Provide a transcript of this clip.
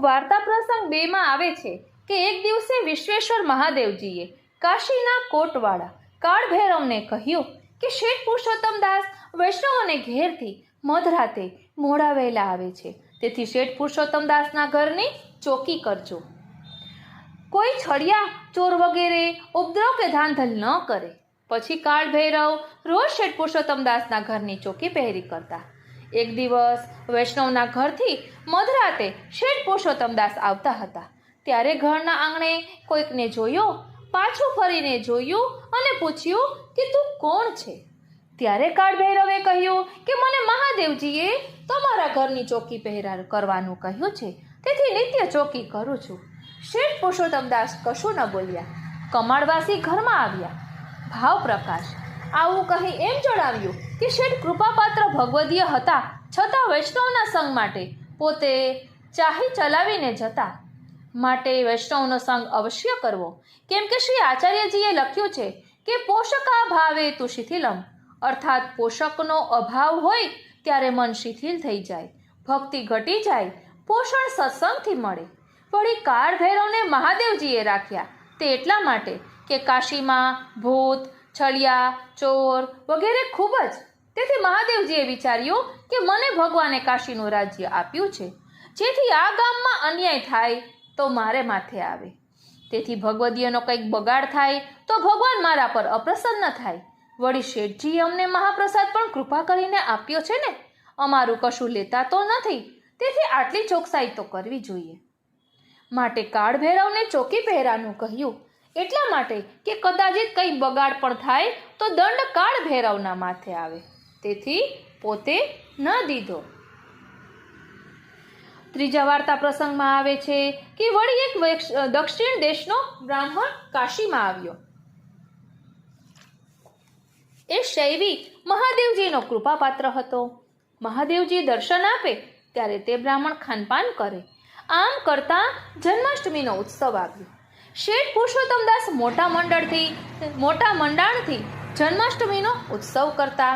વાર્તા પ્રસંગ બેમાં આવે છે કે એક દિવસે વિશ્વેશ્વર મહાદેવજીએ કાશીના કોટવાળા કાળભૈરવને કહ્યું કે શેઠ પુરુષોત્તમ દાસ વૈષ્ણવોને ઘેરથી મધરાતે મોડા વહેલા આવે છે. તેથી શેઠ પુરુષોત્તમ દાસના ઘરની ચોકી કરજો. કોઈ છડિયા ચોર વગેરે ઉપદ્રવ કે ધાંધલ ન કરે. પછી કાળ ભૈરવ રોજ શેઠ પુરુષોત્તમ દાસના ઘરની ચોકી પહેરી કરતા એક દિવસ વૈષ્ણવના ઘરથી મધરાતે શેઠ પુરુષોત્તમદાસ આવતા હતા. ત્યારે ઘરના આંગણે કોઈકને જોયો, પાછું ફરીને જોયું અને પૂછ્યું કે તું કોણ છે? ત્યારે કાળ ભૈરવે કહ્યું કે મને મહાદેવજીએ તમારા ઘરની ચોકી પહેરા કરવાનું કહ્યું છે, તેથી નિત્ય ચોકી કરું છું. શેઠ પુરુષોત્તમદાસ કશું ન બોલ્યા. કમાળવાસી ઘરમાં આવ્યા. ભાવ પ્રકાશ આવું કહી એમ જણાવ્યું કે શેઠ કૃપાપાત્ર ભગવદીય હતા, છતાં વૈષ્ણવના સંગ માટે પોતે ચાહી ચલાવીને જતા. માટે વૈષ્ણવનો સંગ અવશ્ય કરવો. કેમ કે શ્રી આચાર્યજીએ લખ્યું છે કે પોષકા ભાવે તું શિથિલમ. અર્થાત પોષકનો અભાવ હોય ત્યારે મન શિથિલ થઈ જાય. ભક્તિ ઘટી જાય, પોષણ સત્સંગથી મળે. વળી કાળ ભૈરવને મહાદેવજીએ રાખ્યા તે એટલા માટે કે કાશીમાં ભૂત છળિયા, ચોર વગેરે ખૂબ જ. તેથી મહાદેવજીએ વિચાર્યું કે મને ભગવાને કાશીનું રાજ્ય આપ્યું છે. જેથી આ ગામમાં અન્યાય થાય તો મારે માથે આવે. તેથી ભગવદીયનો કંઈક બગાડ થાય તો ભગવાન મારા પર અપ્રસન્ન થાય. વળી શેઠજીએ અમને મહાપ્રસાદ પણ કૃપા કરીને આપ્યો છે ને. અમારું કશું લેતા તો નથી. તેથી આટલી ચોકસાઈ તો કરવી જોઈએ. માટે કાળ ભૈરવને ચોકી પહેરાનું કહ્યું. એટલા માટે કે કદાચિત કંઈ બગાડ પણ થાય તો દંડ કાળ ભૈરવના માથે આવે. તેથી પોતે ન દીધો. ત્રીજા વાર્તા પ્રસંગમાં આવે છે કે વળી એક દક્ષિણ દેશનો બ્રાહ્મણ કાશીમાં આવ્યો. એ શૈવી મહાદેવજીનો કૃપાપાત્ર હતો. મહાદેવજી દર્શન આપે ત્યારે તે બ્રાહ્મણ ખાનપાન કરે. આમ કરતાં જન્માષ્ટમીનો ઉત્સવ આવ્યો. શેઠ પુરુષોત્તમ દાસ મોટા મંડળથી મોટા મંડાણથી જન્માષ્ટમીનો ઉત્સવ કરતા